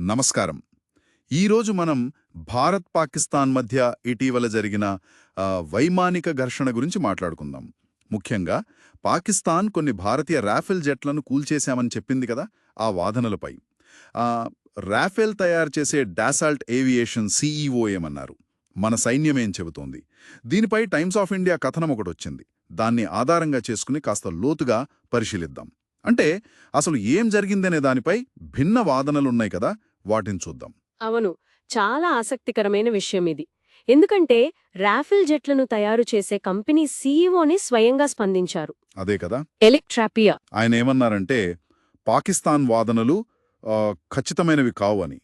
నమస్కారం. ఈరోజు మనం భారత్ పాకిస్తాన్ మధ్య ఇటీవల జరిగిన వైమానిక ఘర్షణ గురించి మాట్లాడుకుందాం. ముఖ్యంగా పాకిస్తాన్ కొన్ని భారతీయ రాఫెల్ జెట్లను కూల్చేశామని చెప్పింది కదా ఆ వాదనలపై. రాఫెల్ తయారు చేసే డాసాల్ట్ ఏవియేషన్ సీఈఓ ఏమన్నారు? మన సైన్యం ఏం చెబుతోంది? దీనిపై టైమ్స్ ఆఫ్ ఇండియా కథనం ఒకటి వచ్చింది. దాన్ని ఆధారంగా చేసుకుని కాస్త లోతుగా పరిశీలిద్దాం. అంటే అసలు ఏం జరిగిందనే దానిపై భిన్న వాదనలున్నాయి కదా వాటిని చూద్దాం. అవును. చాలా ఆసక్తికరమైన విషయం ఇది. ఎందుకంటే రాఫెల్ జెట్లను తయారు చేసే కంపెనీ సీఈఓని స్వయంగా స్పందించారు. అదే కదా? ఎలక్ట్రాపియా. ఆయన ఏమన్నారంటే పాకిస్తాన్ వాదనలు ఖచ్చితమైనవి కావు అని.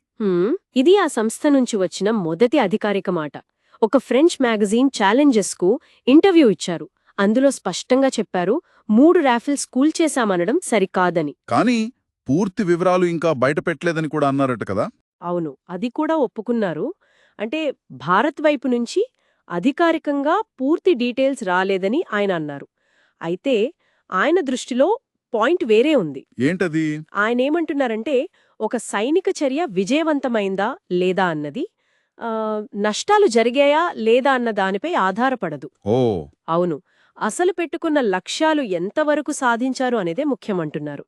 ఇది ఆ సంస్థ నుంచి వచ్చిన మొదటి అధికారిక మాట. ఒక ఫ్రెంచ్ మ్యాగజైన్ ఛాలెంజెస్కు ఇంటర్వ్యూ ఇచ్చారు. అందులో స్పష్టంగా చెప్పారు మూడు రాఫెల్స్ కూల్చేశామనడం సరికాదని. కానీ పూర్తి వివరాలు ఇంకా బయటపెట్టలేదని కూడా అన్నారట కదా? అవును. అది కూడా ఒప్పుకున్నారు. అంటే భారత్ వైపు నుంచి అధికారికంగా పూర్తి డీటెయిల్స్ రాలేదని ఆయన అన్నారు. అయితే ఆయన దృష్టిలో పాయింట్ వేరే ఉంది. ఏంటది? ఆయనేమంటున్నారంటే ఒక సైనిక చర్య విజయవంతమైందా లేదా అన్నది. నష్టాలు జరిగాయా లేదా అన్న దానిపై ఆధారపడదు. ఓ. అవును. అసలు పెట్టుకున్న లక్ష్యాలు ఎంతవరకు సాధించారు అనేదే ముఖ్యమంటున్నారు.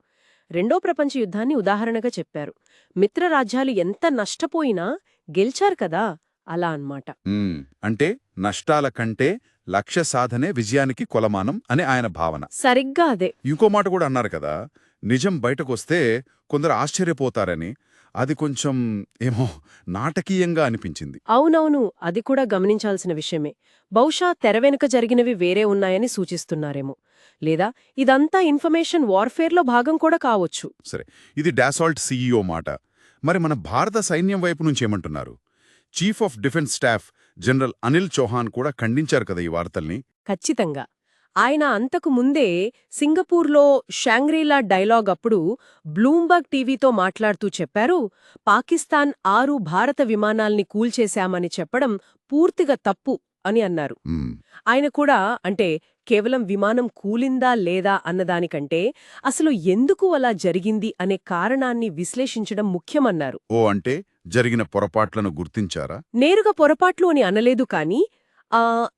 రెండో ప్రపంచ యుద్ధాన్ని ఉదాహరణగా చెప్పారు. మిత్రరాజ్యాలు ఎంత నష్టపోయినా గెలిచారు కదా అలా అన్నమాట. అంటే నష్టాల కంటే లక్ష్య సాధనే విజయానికి కొలమానం అని ఆయన భావన. సరిగ్గా అదే. ఇంకో మాట కూడా అన్నారు కదా నిజం బయటకొస్తే కొందరు ఆశ్చర్యపోతారని అది కొంచెం ఏమో నాటకీయంగా అనిపించింది. అవునవును అది కూడా గమనించాల్సిన విషయమే. బహుశా తెర వెనుక జరిగినవి వేరే ఉన్నాయని సూచిస్తున్నారేమో. లేదా ఇదంతా ఇన్ఫర్మేషన్ వార్ఫేర్లో భాగం కూడా కావచ్చు. సరే ఇది డాసాల్ట్ సీఈఓ మాట. మరి మన భారత సైన్యం వైపు నుంచి ఏమంటున్నారు? Chief of defence staff general Anil Chauhan కూడా ఖండించారు కదా ఈ వార్తల్ని? ఖచ్చితంగా. ఆయన అంతకు ముందే సింగపూర్లో షాంగ్రీలా డైలాగ్ అప్పుడు బ్లూంబర్గ్ టీవీతో మాట్లాడుతూ చెప్పారు పాకిస్తాన్ ఆరు భారత విమానాల్ని కూల్చేశామని చెప్పడం పూర్తిగా తప్పు అని అన్నారు. ఆయన కూడా అంటే కేవలం విమానం కూలిందా లేదా అన్నదానికంటే అసలు ఎందుకు అలా జరిగింది అనే కారణాన్ని విశ్లేషించడం ముఖ్యమన్నారు. ఓ అంటే జరిగిన పొరపాట్లను గుర్తించారా? నేరుగా పొరపాట్లు అని అనలేదు కాని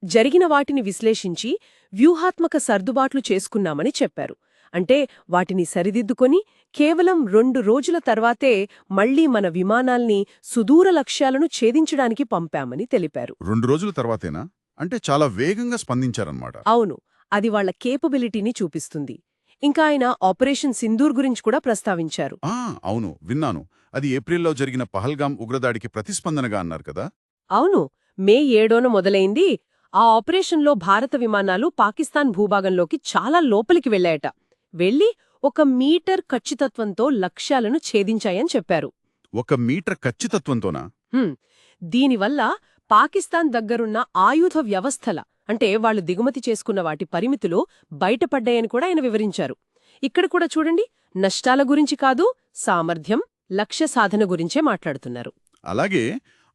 జరిగిన వాటిని విశ్లేషించి వ్యూహాత్మక సర్దుబాట్లు చేసుకున్నామని చెప్పారు. అంటే వాటిని సరిదిద్దుకొని కేవలం రెండు రోజుల తర్వాతే మళ్ళీ మన విమానాల్ని సుదూర లక్ష్యాలను ఛేదించడానికి పంపామని తెలిపారు. రెండు రోజుల తర్వాతేనా? అంటే చాలా వేగంగా స్పందించారన్నమాట. అవును అది వాళ్ళ కేపబిలిటీని చూపిస్తుంది. ఇంకా ఆయన ఆపరేషన్ సింధూర్ గురించి కూడా ప్రస్తావించారు. ఆ అవును విన్నాను. అది ఏప్రిల్లో జరిగిన పహల్గాం ఉగ్రదాడికి ప్రతిస్పందనగా అన్నారు కదా? అవును మే ఏడోన మొదలైంది. ఆ ఆపరేషన్లో భారత విమానాలు పాకిస్తాన్ భూభాగంలోకి చాలా లోపలికి వెళ్ళాయట వెళ్ళి ఒక మీటర్ ఖచ్చితత్వంతో లక్ష్యాలను ఛేదించాయని చెప్పారు. ఒక మీటర్ ఖచ్చితత్వంతోనా. దీనివల్ల పాకిస్తాన్ దగ్గరున్న ఆయుధ వ్యవస్థల అంటే వాళ్ళు దిగుమతి చేసుకున్న వాటి పరిమితులు బయటపడ్డాయని కూడా ఆయన వివరించారు. ఇక్కడ కూడా చూడండి నష్టాల గురించి కాదు సామర్థ్యం లక్ష్య సాధన గురించే మాట్లాడుతున్నారు. అలాగే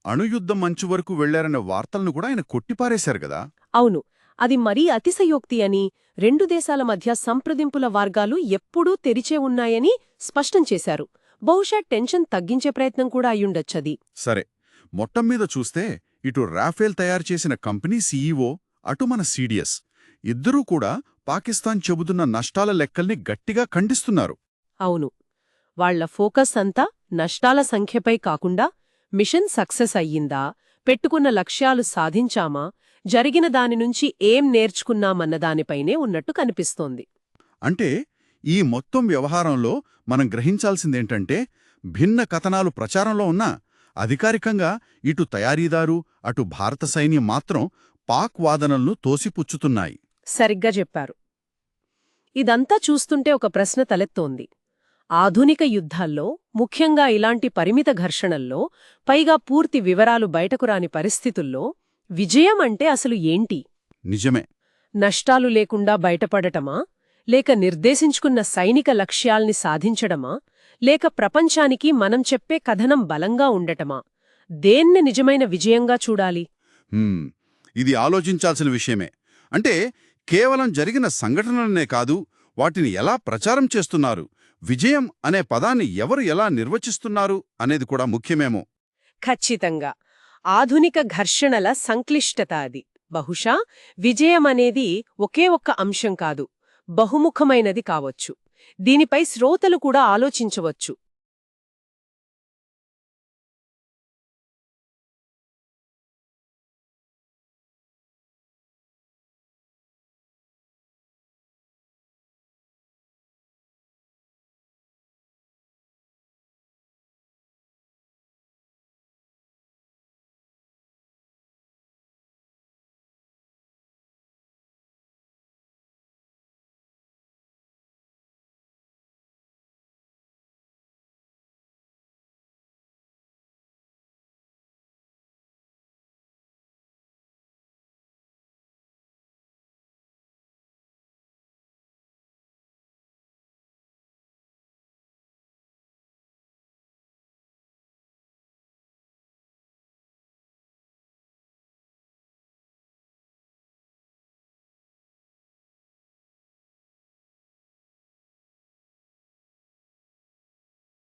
అణుయుద్ధం మంచు వరకు వెళ్ళారనే వార్తలను కూడా ఆయన కొట్టిపారేశారు కదా? అవును. అది మరీ అతిశయోక్తి అని రెండు దేశాల మధ్య సంప్రదింపుల మార్గాలు ఎప్పుడూ తెరిచే ఉన్నాయని స్పష్టం చేశారు. బహుశా టెన్షన్ తగ్గించే ప్రయత్నం కూడా అయ్యుండొచ్చది సరే. మొత్తం మీద చూస్తే ఇటు రాఫేల్ తయారు చేసిన కంపెనీ సీఈఓ అటు మన సీడిఎస్. ఇద్దరూ కూడా పాకిస్తాన్ చెబుతున్న నష్టాల లెక్కల్ని గట్టిగా ఖండిస్తున్నారు. అవును. వాళ్ళ ఫోకస్ అంతా నష్టాల సంఖ్యపై కాకుండా మిషన్ సక్సెస్ అయ్యిందా? పెట్టుకున్న లక్ష్యాలు సాధించామా? జరిగిన దాని నుంచి ఏం నేర్చుకున్నామన్న దానిపైనే ఉన్నట్టు కనిపిస్తోంది. అంటే ఈ మొత్తం వ్యవహారంలో మనం గ్రహించాల్సిందేంటంటే భిన్న కథనాలు ప్రచారంలో ఉన్నా అధికారికంగా ఇటు తయారీదారు అటు భారత సైన్యం మాత్రం పాక్ వాదనలను తోసిపుచ్చుతున్నాయి. సరిగ్గా చెప్పారు. ఇదంతా చూస్తుంటే ఒక ప్రశ్న తలెత్తోంది. ఆధునిక యుద్ధాల్లో ముఖ్యంగా ఇలాంటి పరిమిత ఘర్షణల్లో పైగా పూర్తి వివరాలు బయటకు రాని పరిస్థితుల్లో విజయం అంటే అసలు ఏంటి? నిజమే. నష్టాలు లేకుండా బయటపడటమా? లేక నిర్దేశించుకున్న సైనిక లక్ష్యాల్ని సాధించడమా? లేక ప్రపంచానికి మనం చెప్పే కథనం బలంగా ఉండటమా? దేన్ని నిజమైన విజయంగా చూడాలి? ఇది ఆలోచించాల్సిన విషయమే. అంటే కేవలం జరిగిన సంఘటనలనే కాదు వాటిని ఎలా ప్రచారం చేస్తున్నారు? విజయం అనే పదాన్ని ఎవరు ఎలా నిర్వచిస్తున్నారు అనేది కూడా ముఖ్యమేమో. ఖచ్చితంగా. ఆధునిక ఘర్షణల సంక్లిష్టత అది. బహుశా విజయమనేది ఒకే ఒక్క అంశం కాదు బహుముఖమైనది కావచ్చు. దీనిపై శ్రోతలు కూడా ఆలోచించవచ్చు.